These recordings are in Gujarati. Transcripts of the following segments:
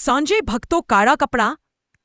સાંજે ભક્તો કાળા કપડાં,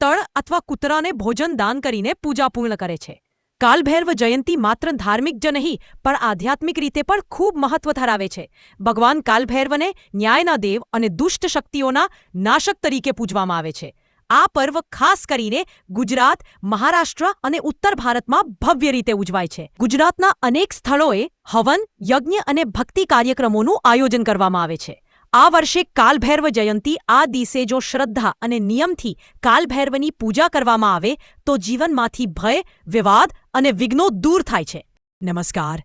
તળ અથવા કૂતરાને ભોજન દાન કરીને પૂજા પૂર્ણ કરે છે. કાલભૈરવ જયંતી માત્ર ધાર્મિક જ નહીં, પણ આધ્યાત્મિક રીતે પણ ખૂબ મહત્વ ધરાવે છે. ભગવાન કાલભૈરવને ન્યાયના દેવ અને દુષ્ટ શક્તિઓના નાશક તરીકે પૂજવામાં આવે છે. આ પર્વ ખાસ કરીને ગુજરાત, મહારાષ્ટ્ર અને ઉત્તર ભારતમાં ભવ્ય રીતે ઉજવાય છે. ગુજરાતના અનેક સ્થળોએ હવન, યજ્ઞ અને ભક્તિ કાર્યક્રમોનું આયોજન કરવામાં આવે છે. આ વર્ષે કાલભૈરવ જયંતી, આ દિવસે જો શ્રદ્ધા અને નિયમથી કાલભૈરવની પૂજા કરવામાં આવે, તો જીવનમાંથી ભય, વિવાદ અને વિઘ્નો દૂર થાય છે. નમસ્કાર.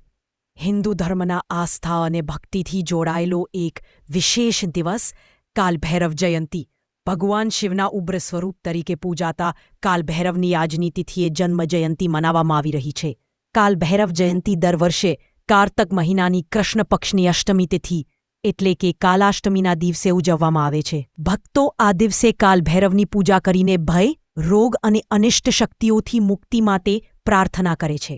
હિન્દુ ધર્મના આસ્થા અને ભક્તિથી જોડાયેલો એક વિશેષ દિવસ કાલભૈરવ જયંતી. ભગવાન શિવના ઉગ્ર સ્વરૂપ તરીકે પૂજાતા કાલભૈરવની આજની તિથિએ જન્મ જયંતી મનાવવામાં આવી રહી છે. કાલભૈરવ જયંતી દર વર્ષે કારતક મહિનાની કૃષ્ણ પક્ષની અષ્ટમી તિથિ એટલે કે કાલાષ્ટમીના દિવસે ઉજવવામાં આવે છે. ભક્તો આ દિવસે કાલભૈરવની પૂજા કરીને ભય, રોગ અને અનિષ્ટ શક્તિઓથી મુક્તિ માટે પ્રાર્થના કરે છે.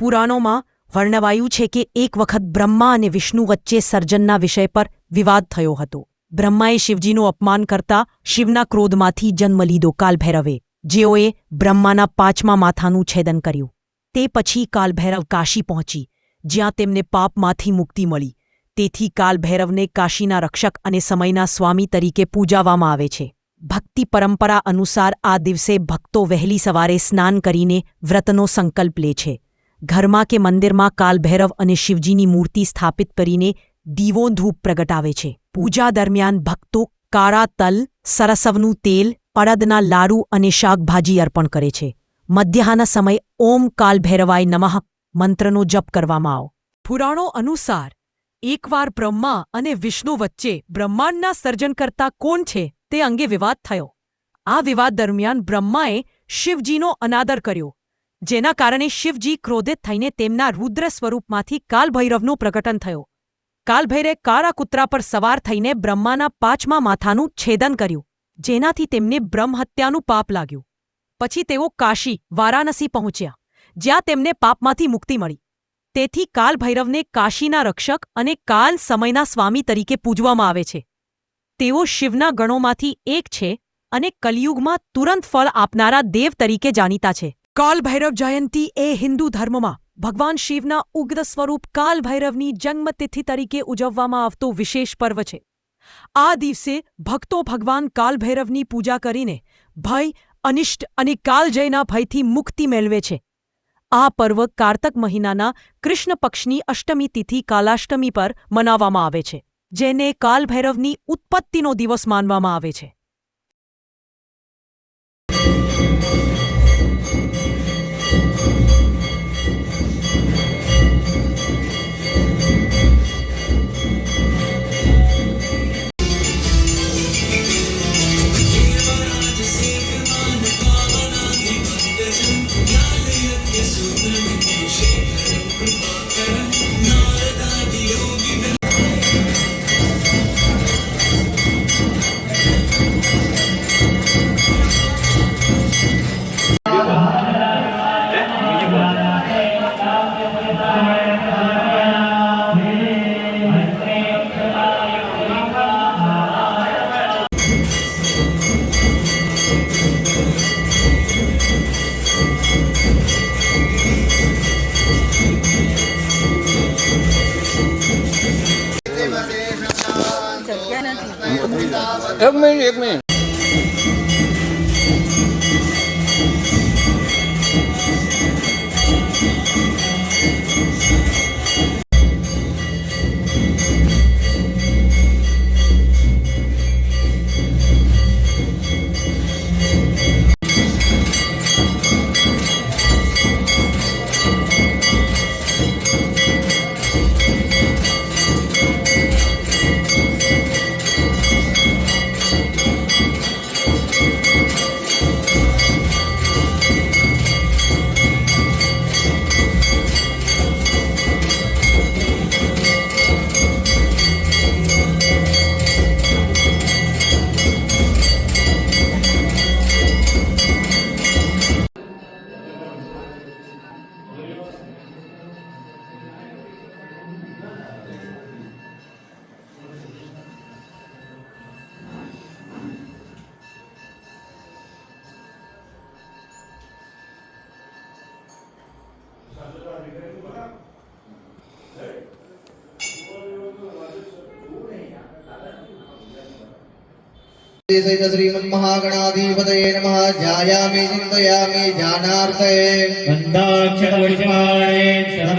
પુરાણોમાં વર્ણવાયું છે કે એક વખત બ્રહ્મા અને વિષ્ણુ વચ્ચે સર્જનના વિષય પર વિવાદ થયો હતો. બ્રહ્માએ શિવજીનું અપમાન કરતા શિવના ક્રોધમાંથી જન્મ લીધો કાલભૈરવે. જેઓએ બ્રહ્માના પાંચમા માથાનું છેદન કર્યું. તે પછી કાલભૈરવ કાશી પહોંચી, જ્યાં તેમને પાપમાંથી મુક્તિ મળી. તેથી કાલભૈરવને કાશીના રક્ષક અને સમયના સ્વામી તરીકે પૂજાવામાં આવે છે. ભક્તિ પરંપરા અનુસાર આ દિવસે ભક્તો વહેલી સવારે સ્નાન કરીને વ્રતનો સંકલ્પ લે છે. ઘરમાં કે મંદિરમાં કાલભૈરવ અને શિવજીની મૂર્તિ સ્થાપિત કરીને દીવો ધૂપ પ્રગટાવે છે. પૂજા દરમિયાન ભક્તો કાળા તલ, સરસવનું તેલ, અડદના લાડુ અને શાકભાજી અર્પણ કરે છે. મધ્યાહન સમય ઓમ કાલભૈરવાય નમઃ મંત્રનો જપ કરવામાં આવો. પુરાણો અનુસાર એકવાર બ્રહ્મા અને વિષ્ણુ વચ્ચે બ્રહ્માંડના સર્જનકર્તા કોણ છે તે અંગે વિવાદ થયો. આ વિવાદ દરમિયાન બ્રહ્માએ શિવજીનો અનાદર કર્યો, જેના કારણે શિવજી ક્રોધિત થઈને તેમના રુદ્ર સ્વરૂપમાંથી કાલભૈરવનું પ્રકટન થયો. કાલભૈરે કાળા કૂતરા પર સવાર થઈને બ્રહ્માના પાંચમા માથાનું છેદન કર્યું, જેનાથી તેમને બ્રહ્મહત્યાનું પાપ લાગ્યું. પછી તેઓ કાશી, વારાણસી પહોંચ્યા, જ્યાં તેમને પાપમાંથી મુક્તિ મળી. તેથી કાલભૈરવને કાશીના રક્ષક અને કાલ સમયના સ્વામી તરીકે પૂજવામાં આવે છે. તેઓ શિવના ગણોમાંથી એક છે અને કલિયુગમાં તુરંત ફળ આપનારા દેવ તરીકે જાણીતા છે. કાલભૈરવ જયંતી એ હિન્દુ ધર્મમાં ભગવાન શિવના ઉગ્ર સ્વરૂપ કાલભૈરવની જન્મતિથિ તરીકે ઉજવવામાં આવતો વિશેષ પર્વ છે. આ દિવસે ભક્તો ભગવાન કાલભૈરવની પૂજા કરીને ભય, અનિષ્ટ અને કાલજયના ભયથી મુક્તિ મેળવે છે. આ પર્વ કારતક મહિનાના કૃષ્ણ પક્ષની અષ્ટમી તિથિ કાલાષ્ટમી પર મનાવવામાં આવે છે, જેને કાલભૈરવની ઉત્પત્તિનો દિવસ માનવામાં આવે છે. એક મિનિટ એક મિનિટ. श्रीमन्महागणाधिपतये नमः ध्यायामि चिन्तयामि ध्यानार्थये गन्धाक्षरपुष्पाणि समर्पयामि